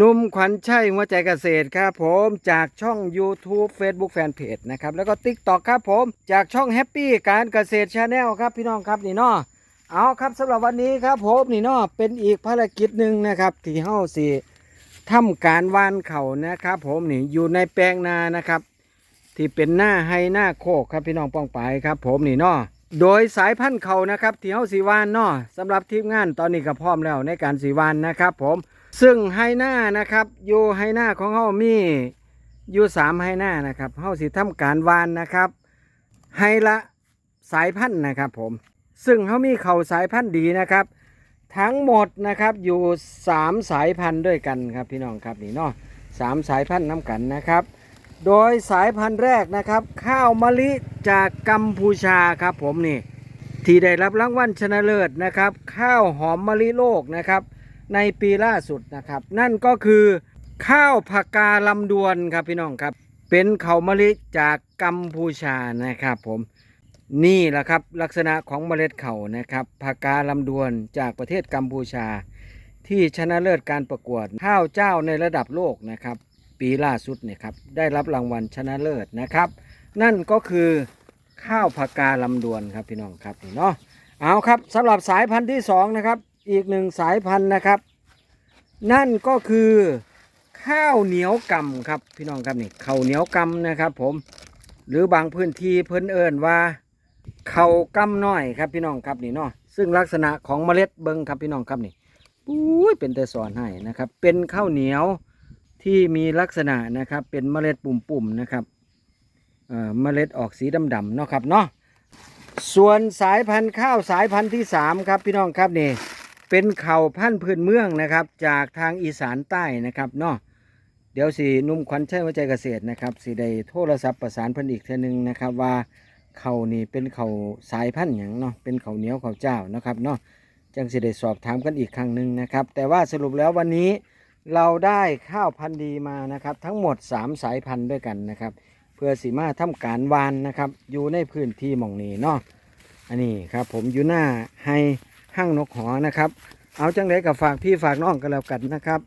นุ่มขวัญชัยหัวใจเกษตรครับผมจากช่อง YouTube Facebook Fanpage นะครับ แล้วก็ TikTok ครับผมจากช่อง Happy การเกษตร Channel ครับพี่น้องครับนี่เนาะเอาครับสำหรับวันนี้ครับผมนี่เนาะเป็นอีกภารกิจหนึ่งนะครับ ที่เฮาสิทำการวานเขานะครับ ผมนี่อยู่ในแปลงนานะครับ ที่เป็นหน้าไฮหน้าโคกครับพี่น้องป้องไปครับ ผมนี่เนาะ โดยสายพันธุ์เขานะครับที่เฮาสีวานเนาะสำหรับทีมงานตอนนี้ก็พร้อมแล้วในการสีวานนะครับ ผมซึ่งไฮหน้านะครับอยู่ไฮหน้าของเฮามีอยู่สามไฮหน้านะครับเฮาสิทำการวานนะครับไฮละสายพันธุ์นะครับ ผมซึ่งเฮามีเขาสายพันธุ์ดีนะครับ ทั้งหมดนะครับอยู่สามสายพันธุ์ด้วยกันครับพี่น้องครับนี่เนาะสามสายพันธุ์น้ำกันนะครับ โดยสายพันธุ์แรกนะครับ ข้าวมะลิจากกัมพูชาครับผมนี่ ที่ได้รับรางวัลชนะเลิศนะครับ ข้าวหอมมะลิโลกนะครับ ในปีล่าสุดนะครับ นั่นก็คือข้าวผักกาลำดวนครับพี่น้องครับ เป็นข้าวมะลิจากกัมพูชานะครับผมนี่แหละครับลักษณะของเมล็ดเข้านะครับผักกาลำดวนจากประเทศกัมพูชา ที่ชนะเลิศการประกวดข้าวเจ้าในระดับโลกนะครับ ปีล่าสุดเนี่ยครับได้รับรางวัลชนะเลิศนะครับ นั่นก็คือข้าวผักกาลำดวนครับพี่น้องครับนี่เนาะเอาครับสำหรับสายพันธุ์ที่สองนะครับอีกหนึ่งสายพันธุ์นะครับ นั่นก็คือข้าวเหนียวกำครับพี่น้องครับนี่ข้าวเหนียวกำนะครับ ผมหรือบางพื้นที่เพิ่นเอิ้นว่าข้าวกำน้อยครับพี่น้องครับนี่เนาะซึ่งลักษณะของเมล็ดเบิงครับพี่น้องครับนี่อุ้ยเป็นแต่สอนให้นะครับ เป็นข้าวเหนียว ที่มีลักษณะนะครับเป็นเมล็ดปุ่มๆนะครับเมล็ดออกสีดำๆเนาะครับเนาะส่วนสายพันธุ์ข้าวสายพันธุ์ที่สามครับพี่น้องครับนี่เป็นเข่าพันธุ์พื้นเมืองนะครับ จากทางอีสานใต้นะครับเนาะเดี๋ยวสีนุ่มขวัญชัยหัวใจเกษตรนะครับสีได้โทรศัพท์ประสานเพิ่นอีกเท่อนึงนะครับว่าเข่านี่เป็นเข่าสายพันธุ์อย่างเนาะเป็นเข่าเหนียวเข่าเจ้านะครับเนาะจังสิได้สอบถามกันอีกครั้งหนึ่งนะครับ แต่ว่าสรุปแล้ววันนี้ เราได้ข้าวพันธุ์ดีมานะครับ ทั้งหมด 3 สายพันธุ์ด้วยกันนะครับ เพื่อสีมาทำการวานนะครับ อยู่ในพื้นที่หม่องนี้เนาะอันนี้ครับผมอยู่หน้าไฮห้างนกหอนะครับ เอาจังไดกับฝากพี่ฝากน้องกันแล้วกันนะครับ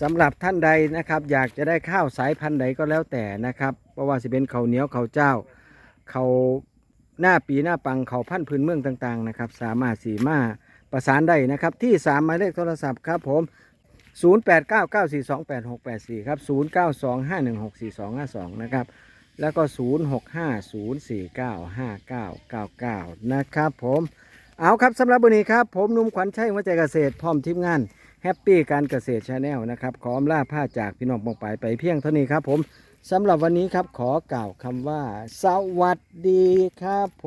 สำหรับท่านใดนะครับ อยากจะได้ข้าวสายพันธุ์ใดก็แล้วแต่นะครับเพราะว่าสิเป็นเขาเหนียวข้าเจ้าเขาหน้าปีหน้าปังเขาพันธุ์พื้นเมืองต่างๆนะครับ สามารถสีมาประสานได้นะครับ ที่สามหมายเลขโทรศัพท์ครับผม 0899428684 ครับ 0925164252 นะครับ แล้วก็ 0650495999 นะครับผมเอาครับสำหรับวันนี้ครับ ผมนุ่มขวัญชัยหัจเกษตรพร้อมทีมงานแฮปปี้การเกษตรชาแนลนะครับ ขออำลาผ้าจากพี่น้องปองไปไปเพียงเท่านี้ครับผมสำหรับวันนี้ครับขอกล่าวคำว่า สวัสดีครับผ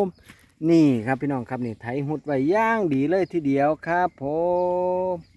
ม นี่ครับพี่น้องครับนี่ไถหุดไว้ย่างดีเลยทีเดียวครับผม